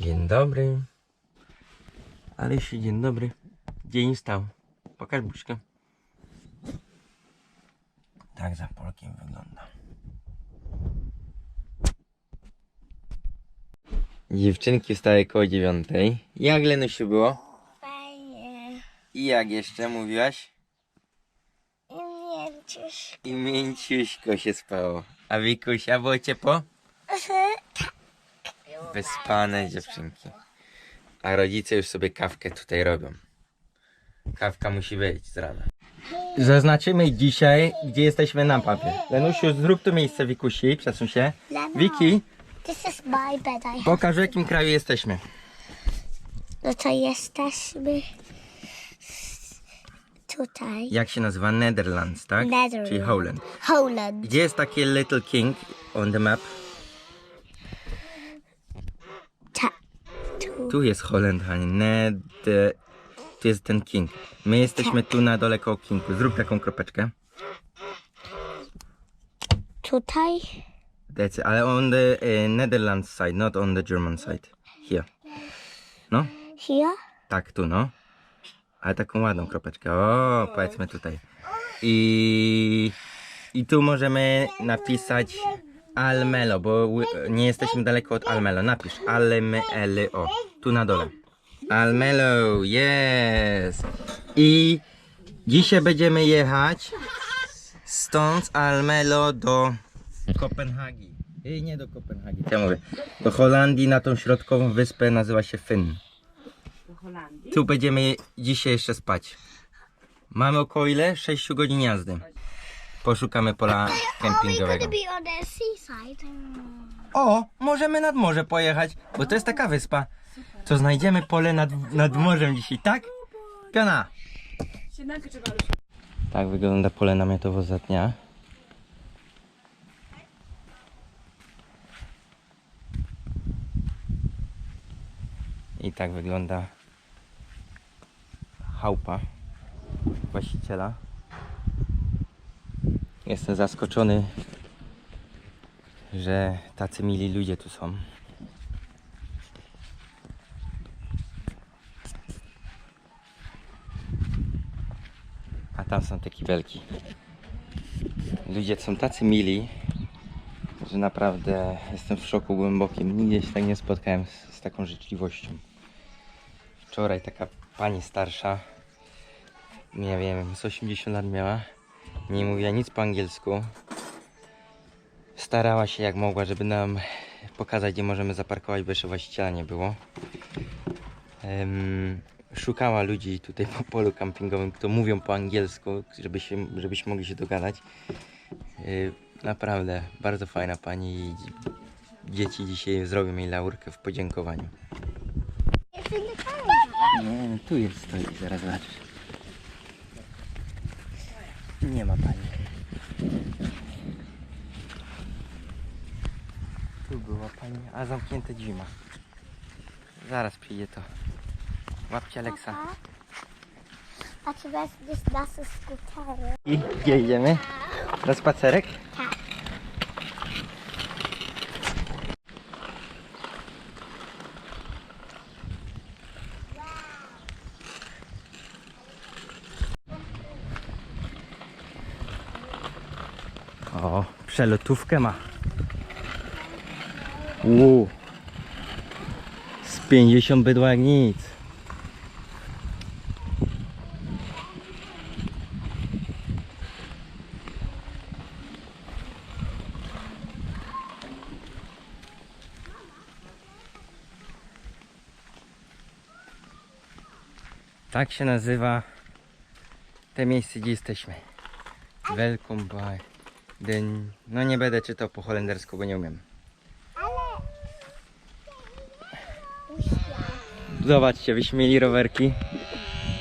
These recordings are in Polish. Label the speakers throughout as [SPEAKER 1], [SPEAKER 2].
[SPEAKER 1] Dzień dobry. Ale się dzień dobry. Dzień stał. Pokaż buźkę. Tak za Polkiem wygląda. Dziewczynki wstały koło dziewiątej. Jak Lenusiu było?
[SPEAKER 2] Fajnie.
[SPEAKER 1] I jak jeszcze mówiłaś?
[SPEAKER 2] I mięcisz.
[SPEAKER 1] I mięciuśko się spało. A Wikusia było ciepło? Wyspane dziewczynki. A rodzice już sobie kawkę tutaj robią. Kawka musi być z rana. Zaznaczymy dzisiaj, gdzie jesteśmy na mapie. Lenusiu, zrób tu miejsce Wikusi, przesuń się. Wiki,
[SPEAKER 2] This is my bed. I have...
[SPEAKER 1] pokaż w jakim kraju jesteśmy.
[SPEAKER 2] No to jesteśmy tutaj.
[SPEAKER 1] Jak się nazywa? Netherlands, tak?
[SPEAKER 2] Netherlands.
[SPEAKER 1] Czyli Holland.
[SPEAKER 2] Holland.
[SPEAKER 1] Gdzie jest taki Little King on the map?
[SPEAKER 2] Tu.
[SPEAKER 1] Jest Holland, Hani. Ned... Tu jest ten King. My jesteśmy tu na dole koło Kingu. Zrób taką kropeczkę.
[SPEAKER 2] Tutaj.
[SPEAKER 1] That's. Ale on the uh, Netherlands side, not on the German side. Here. No?
[SPEAKER 2] Here.
[SPEAKER 1] Tak, tu, no. Ale taką ładną kropeczkę. O, powiedzmy tutaj. I... I tu możemy napisać Almelo, bo nie jesteśmy daleko od Almelo. Napisz Almelo. Tu na dole. Almelo, jest. I dzisiaj będziemy jechać stąd z Almelo do Kopenhagi. I nie do Kopenhagi. Ja mówię. Do Holandii na tą środkową wyspę nazywa się Fyn. Tu będziemy dzisiaj jeszcze spać. Mamy około ile? 6 godzin jazdy. Poszukamy pola
[SPEAKER 2] the seaside.
[SPEAKER 1] O, możemy nad morze pojechać, bo to jest taka wyspa. To znajdziemy pole nad, nad morzem dzisiaj, tak? Piona! Tak wygląda pole namiotowo za dnia. I tak wygląda chałupa właściciela. Jestem zaskoczony, że tacy mili ludzie tu są. A tam są te kibelki. Ludzie są tacy mili, że naprawdę jestem w szoku głębokim. Nigdzie się tak nie spotkałem z, z taką życzliwością. Wczoraj taka pani starsza, nie wiem, z 80 lat miała, nie mówiła nic po angielsku. Starała się jak mogła, żeby nam pokazać, gdzie możemy zaparkować, bo jeszcze właściciela nie było. Em, szukała ludzi tutaj po polu kampingowym, kto mówią po angielsku, żeby się, żebyśmy mogli się dogadać. Y, Naprawdę, bardzo fajna pani i dzi- dzieci dzisiaj zrobią jej laurkę w podziękowaniu. Nie, tu jest stoi, zaraz zobaczysz. Nie ma pani. Tu była pani, a zamknięte drzwi ma. Zaraz przyjdzie to. Łapcie Alexa.
[SPEAKER 2] A czy bez gdzieś nasze skutery?
[SPEAKER 1] I gdzie idziemy? Na spacerek?
[SPEAKER 2] Tak.
[SPEAKER 1] O, przelotówkę ma. Uu. Z 50 bydła jak nic. Tak się nazywa te miejsce, gdzie jesteśmy. Welcome by No nie będę czytał po holendersku, bo nie umiem. Zobaczcie, wyśmieli rowerki.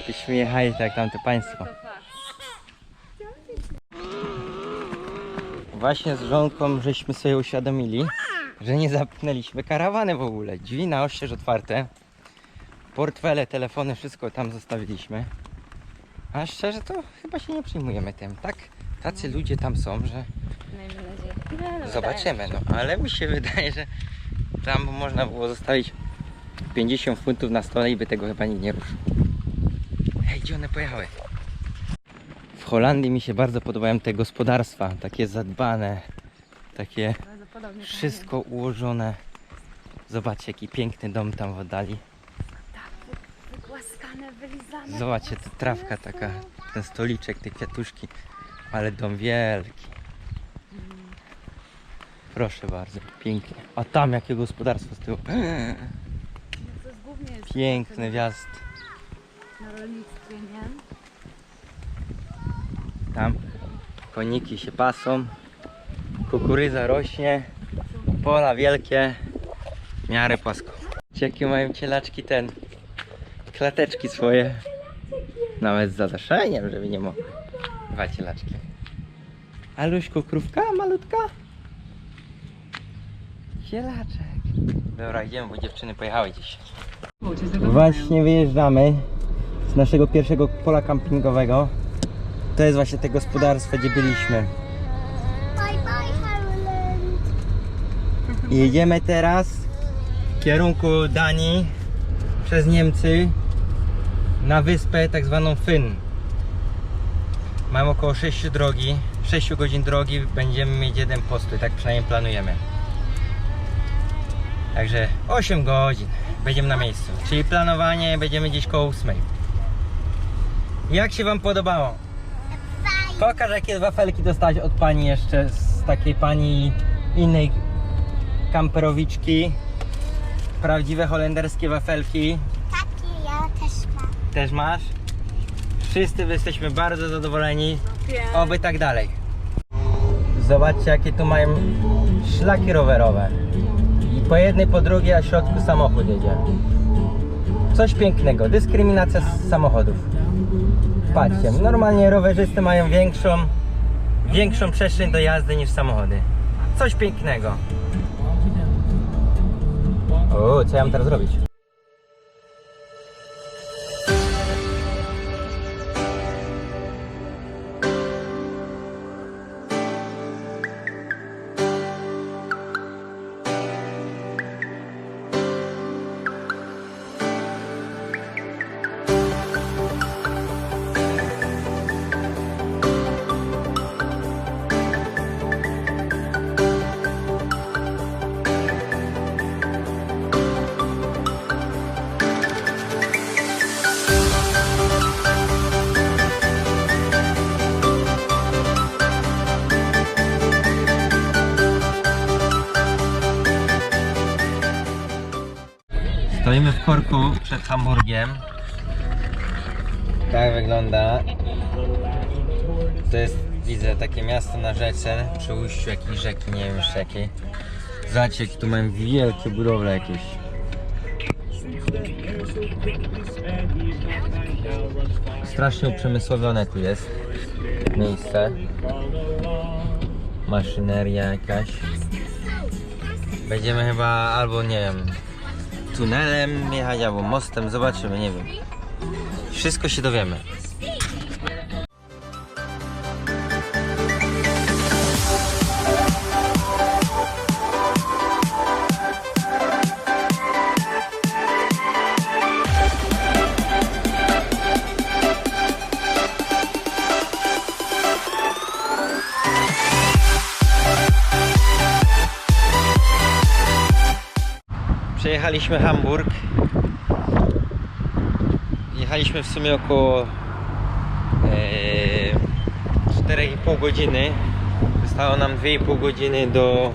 [SPEAKER 1] Byśmy jechali tak tamte państwo. Właśnie z żonką żeśmy sobie uświadomili, że nie zapnęliśmy karawany w ogóle. Drzwi na oścież otwarte. Portfele, telefony, wszystko tam zostawiliśmy. A szczerze to chyba się nie przejmujemy tym. Tak, tacy ludzie tam są, że
[SPEAKER 3] Miejmy nadzieję. Nie, no,
[SPEAKER 1] zobaczymy. No, ale mi się wydaje, że tam można było zostawić 50 funtów na stole i by tego chyba nikt nie ruszył. Hej, gdzie one pojechały? W Holandii mi się bardzo podobają te gospodarstwa, takie zadbane, takie
[SPEAKER 3] Bardzo podobnie.
[SPEAKER 1] wszystko ułożone. Zobaczcie, jaki piękny dom tam oddali.
[SPEAKER 3] Wygłaskane, wylizane.
[SPEAKER 1] Zobaczcie, ta trawka taka, ten stoliczek, te kwiatuszki, ale dom wielki. Proszę bardzo, pięknie. A tam jakie gospodarstwo z tyłu.
[SPEAKER 3] To jest głównie jest
[SPEAKER 1] Piękny wjazd.
[SPEAKER 3] na rolnictwie, nie?
[SPEAKER 1] Tam koniki się pasą, kukurydza rośnie, pola wielkie, w miarę płasko. Jakie mają cielaczki ten, klateczki swoje, nawet z zadaszeniem, żeby nie mogły. Dwa cielaczki. Aluśku, krówka malutka? Cielaczek. Dobra, idziemy, bo dziewczyny pojechały gdzieś. Właśnie wyjeżdżamy z naszego pierwszego pola kampingowego. To jest właśnie te gospodarstwo, gdzie byliśmy. Jedziemy teraz w kierunku Danii przez Niemcy na wyspę tak zwaną Fyn. Mamy około 6 drogi, 6 godzin drogi, będziemy mieć jeden postój, tak przynajmniej planujemy. Także 8 godzin będziemy na miejscu, czyli planowanie będziemy gdzieś koło 8. Jak się Wam podobało? Pokaż jakie wafelki dostać od pani jeszcze z takiej pani innej kamperowiczki. Prawdziwe holenderskie wafelki.
[SPEAKER 2] Takie ja też mam.
[SPEAKER 1] Też masz? Wszyscy jesteśmy bardzo zadowoleni. Oby tak dalej. Zobaczcie jakie tu mają szlaki rowerowe. I po jednej, po drugiej, a w środku samochód jedzie. Coś pięknego. Dyskryminacja z samochodów. Patrzcie, normalnie rowerzysty mają większą, większą przestrzeń do jazdy niż samochody. Coś pięknego. O, co ja mam teraz zrobić? Stoimy w korku przed Hamburgiem. Tak wygląda. To jest, widzę, takie miasto na rzece, przy ujściu jakiejś rzeki, nie wiem jeszcze jakiej. Zobaczcie, tu mają wielkie budowle jakieś. Strasznie uprzemysłowione tu jest miejsce. Maszyneria jakaś. Będziemy chyba albo, nie wiem, tunelem jechać albo mostem, zobaczymy, nie wiem. Wszystko się dowiemy. Przejechaliśmy Hamburg. Jechaliśmy w sumie około e, 4,5 godziny. Zostało nam 2,5 godziny do,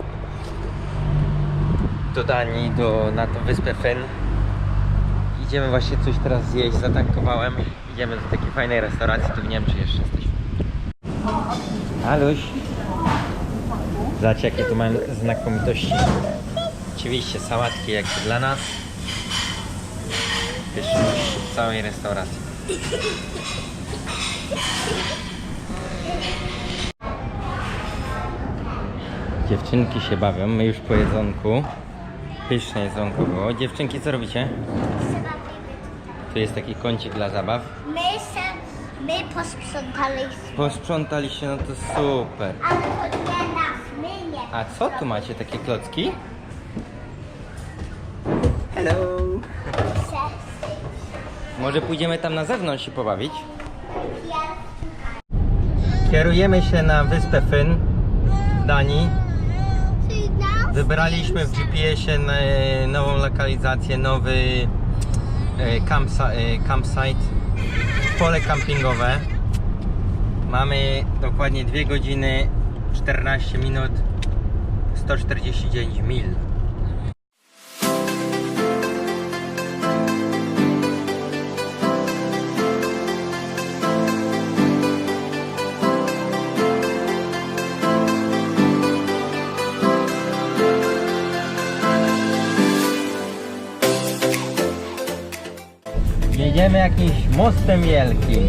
[SPEAKER 1] do Danii, do, na tą wyspę Fen. Idziemy właśnie coś teraz zjeść, zatankowałem. Idziemy do takiej fajnej restauracji, tu w Niemczech jeszcze jesteśmy. Aluś. Zobaczcie jakie tu mają znakomitości. Oczywiście sałatki jak dla nas. Pyszność całej restauracji. Dziewczynki się bawią, my już po jedzonku. Pyszne jedzonko było. Dziewczynki, co robicie? Tu jest taki kącik dla zabaw.
[SPEAKER 2] My się, my posprzątaliśmy.
[SPEAKER 1] Posprzątaliście, no to super.
[SPEAKER 2] Ale to nie nas, my nie.
[SPEAKER 1] A co tu macie, takie klocki? Hello! Może pójdziemy tam na zewnątrz się pobawić? Kierujemy się na wyspę Fyn w Danii. Wybraliśmy w GPS-ie nową lokalizację, nowy e, e, campsite, pole campingowe. Mamy dokładnie 2 godziny 14 minut 149 mil. Mostem wielkim.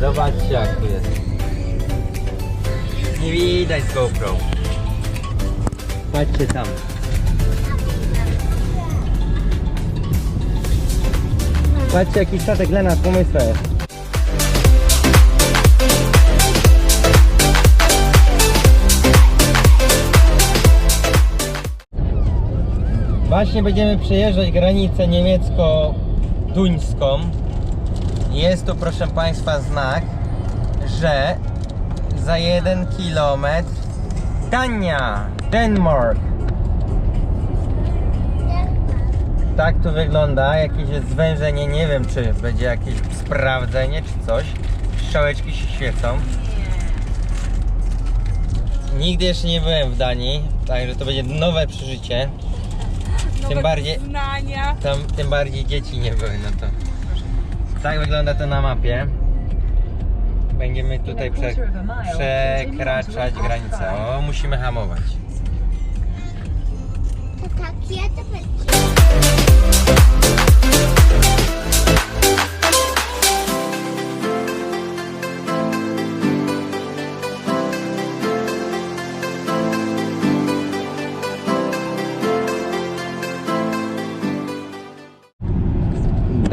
[SPEAKER 1] Zobaczcie jak tu jest. Nie widać z GoPro. Patrzcie tam. Patrzcie jaki statek Lena z pomysłem. Właśnie będziemy przejeżdżać granicę niemiecko-duńską. Jest tu, proszę Państwa, znak, że za jeden kilometr Dania, Denmark. Tak to wygląda, jakieś jest zwężenie, nie wiem czy będzie jakieś sprawdzenie czy coś. Strzałeczki się świecą. Nigdy jeszcze nie byłem w Danii, także to będzie nowe przeżycie. Tym bardziej,
[SPEAKER 3] Znania.
[SPEAKER 1] tam, tym bardziej dzieci nie były, no to. Tak wygląda to na mapie. Będziemy tutaj prze, przekraczać granicę. O, musimy hamować.
[SPEAKER 2] To takie to będzie.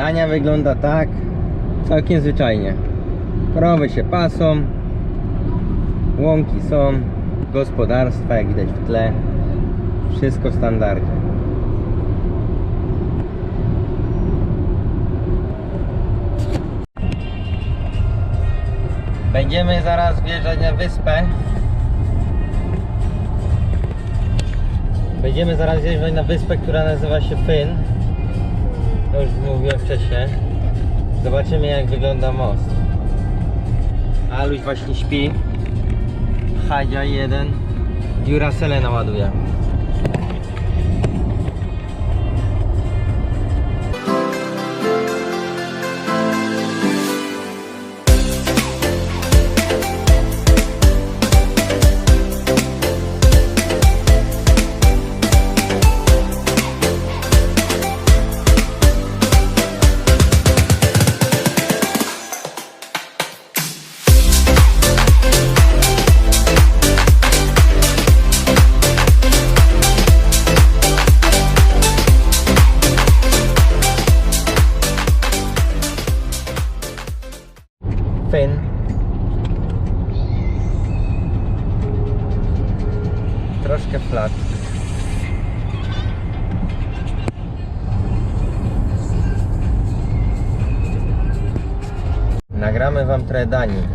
[SPEAKER 1] Dania wygląda tak całkiem zwyczajnie. Krowy się pasą, łąki są, gospodarstwa jak widać w tle. Wszystko w standardzie. Będziemy zaraz wjeżdżać na wyspę. Będziemy zaraz wjeżdżać na wyspę, która nazywa się Fyn. To już mówiłem wcześniej. Zobaczymy jak wygląda most. Aluś właśnie śpi. Hadzia jeden. Duracellę naładuje. Fyn. Дании.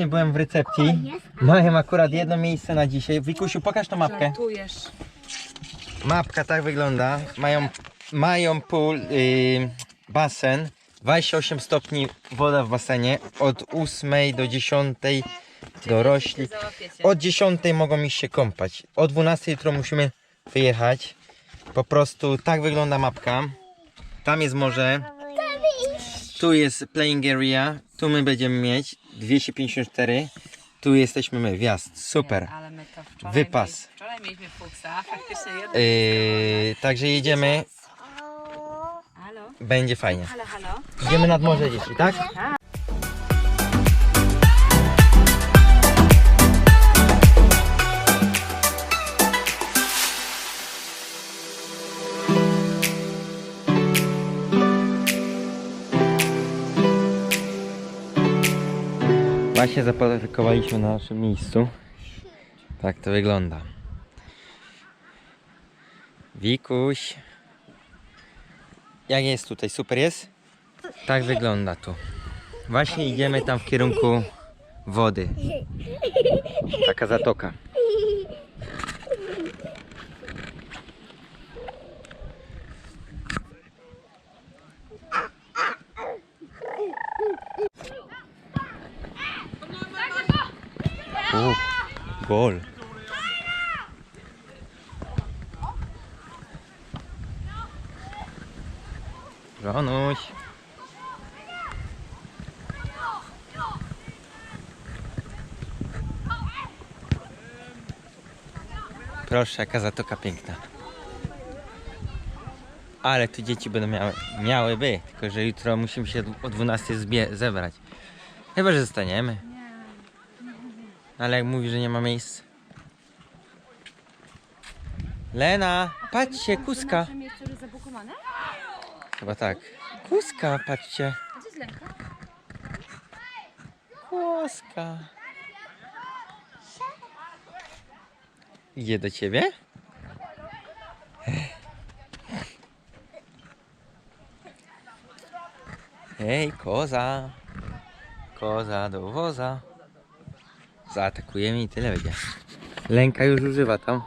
[SPEAKER 1] Właśnie byłem w recepcji. Mają akurat jedno miejsce na dzisiaj. Wikusiu, pokaż tą mapkę.
[SPEAKER 3] Żartujesz.
[SPEAKER 1] Mapka tak wygląda. Mają, mają pool, yy, basen. 28 stopni woda w basenie. Od 8 do 10 dorośli. Od 10 mogą iść się kąpać. O 12 jutro musimy wyjechać. Po prostu tak wygląda mapka. Tam jest morze. Tu jest playing area. Tu my będziemy mieć 254. Tu jesteśmy my, wjazd. Super.
[SPEAKER 3] Ale my to wczoraj
[SPEAKER 1] Wypas.
[SPEAKER 3] Mieliśmy, wczoraj mieliśmy fuksa, faktycznie jedno.
[SPEAKER 1] Yy, także jedziemy.
[SPEAKER 3] Halo?
[SPEAKER 1] Będzie fajnie.
[SPEAKER 3] Halo, halo?
[SPEAKER 1] Idziemy nad morze dzieci, tak? Właśnie zaparkowaliśmy na naszym miejscu. Tak to wygląda. Wikuś. Jak jest tutaj? Super jest? Tak wygląda tu. Właśnie idziemy tam w kierunku wody. Taka zatoka. O, gol. Żonuś. Proszę, jaka zatoka piękna. Ale tu dzieci będą miały, miałyby, tylko że jutro musimy się o 12 zbie- zebrać. Chyba, że zostaniemy. Ale jak mówi, że nie ma miejsc. Lena, patrzcie, kuska.
[SPEAKER 3] Nasze miejsce już zabukowane?
[SPEAKER 1] Chyba tak. Kuska, patrzcie.
[SPEAKER 3] A gdzie jest Lenka?
[SPEAKER 1] Kuska. Idzie do ciebie? Hej, koza. Koza do woza. Zaatakujemy i tyle będzie. Lęka już używa tam.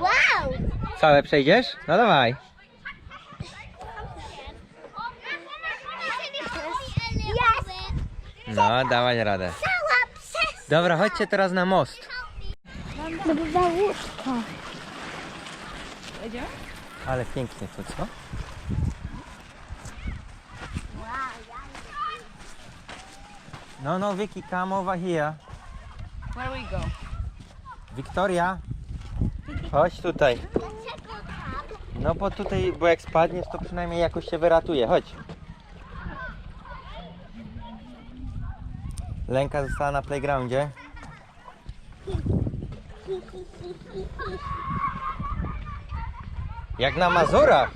[SPEAKER 2] Wow!
[SPEAKER 1] Całe przejdziesz? No dawaj. No, dawaj radę. Dobra, chodźcie teraz na most.
[SPEAKER 2] No bo za łóżko.
[SPEAKER 3] Idziemy?
[SPEAKER 1] Ale pięknie to, co? No, no, Vicky, come over here.
[SPEAKER 3] Where we go?
[SPEAKER 1] Wiktoria, chodź tutaj.
[SPEAKER 2] Tak?
[SPEAKER 1] No bo tutaj, bo jak spadniesz, to przynajmniej jakoś się wyratuje. Chodź. Lenka została na playgroundzie. Jak na Mazurach.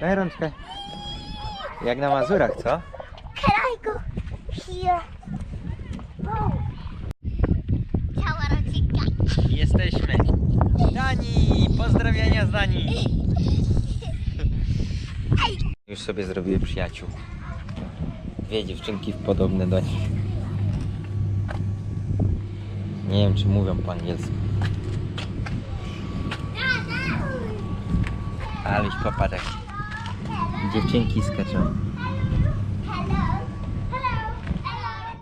[SPEAKER 1] Daj rączkę. Jak na Mazurach, co?
[SPEAKER 2] Can I go here? Wow. Cała
[SPEAKER 1] Jesteśmy. Dani! Pozdrawiania z Dani! Już sobie zrobiły przyjaciół. Dwie dziewczynki podobne do nich. Nie wiem, czy mówią po angielsku. Ale ich popatrz dziewczynki skaczą.